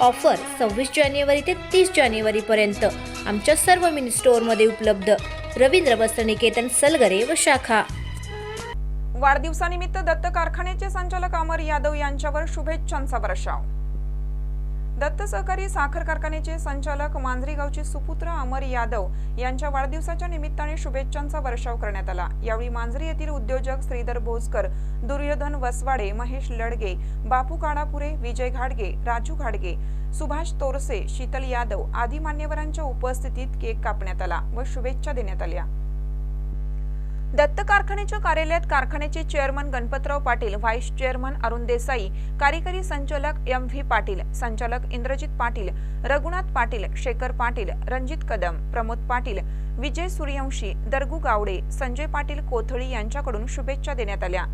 Offer सव्वीस जानेवारी ते तीस जानेवारीपर्यंत आमच्या सर्व मिनी स्टोअरमध्ये उपलब्ध. रवींद्र वस्त्रनिकेतन सलगरे व शाखा. वाढदिवसानिमित्त दत्त कारखान्याचे संचालक अमर यादव यांच्यावर शुभेच्छांचा वर्षाव दत्त सहकारी साखर कारखान्याचे संचालक मांजरीगावचे सुपुत्र अमर यादव यांच्या वाढदिवसाच्या निमित्ताने शुभेच्छांचा वर्षाव करण्यात आला. यावेळी मांजरी येथील उद्योजक श्रीधर भोजकर दुर्योधन वसवाडे महेश लडगे बापू काडापुरे विजय घाडगे राजू घाडगे सुभाष तोरसे शीतल यादव आदी मान्यवरांच्या उपस्थितीत केक कापण्यात आला व शुभेच्छा देण्यात आल्या. दत्त कारखान्याच्या कार्यालयात कारखान्याचे chairman Ganpatrao Patil vice chairman Arun Desai कार्यकारी संचालक एम व्ही पाटील संचालक इंद्रजित पाटील रघुनाथ पाटील शेखर पाटील रणजित कदम प्रमोद पाटील विजय सूर्यवंशी दर्गू गावडे संजय पाटील कोथळी यांच्याकडून शुभेच्छा देण्यात आल्या.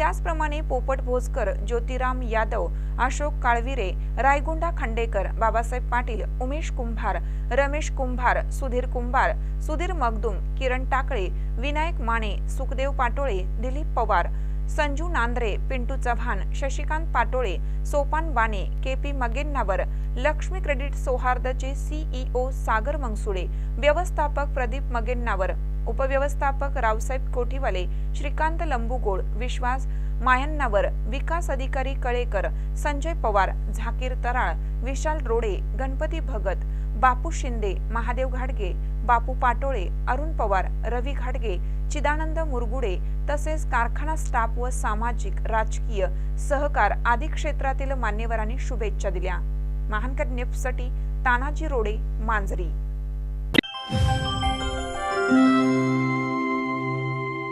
त्याचप्रमाणे पोपट भोजकर ज्योतिराम यादव अशोक काळविरे रायगुंडा खंडेकर बाबासाहेब पाटील उमेश कुंभार रमेश कुंभार सुधीर कुंभार सुधीर मगदुम किरण Takale Vinayak Mane Sukhdev Patole Dilip Pawar Sanju Nandre Pintu Chavan Shashikant Patole Sopan Bane K P Magennavar Lakshmi credit सौहार्दचे CEO Sagar Mangsule व्यवस्थापक प्रदीप मगेन्नावर उपव्यवस्थापक रावसाहेब कोठीवाले श्रीकांत लंबुगोळ विश्वास मायन्नावर विकास अधिकारी कळेकर संजय पवार झाकीर तराळ विशाल रोडे गणपती भगत बापू शिंदे महादेव घाडगे बापू पाटोळे अरुण पवार रवी घाडगे चिदानंद मुरगुडे तसेच कारखाना स्टाफ व सामाजिक राजकीय सहकार आदी क्षेत्रातील मान्यवरांनी शुभेच्छा दिल्या. महानकर न्यूजसाठी तानाजी रोडे मांजरी.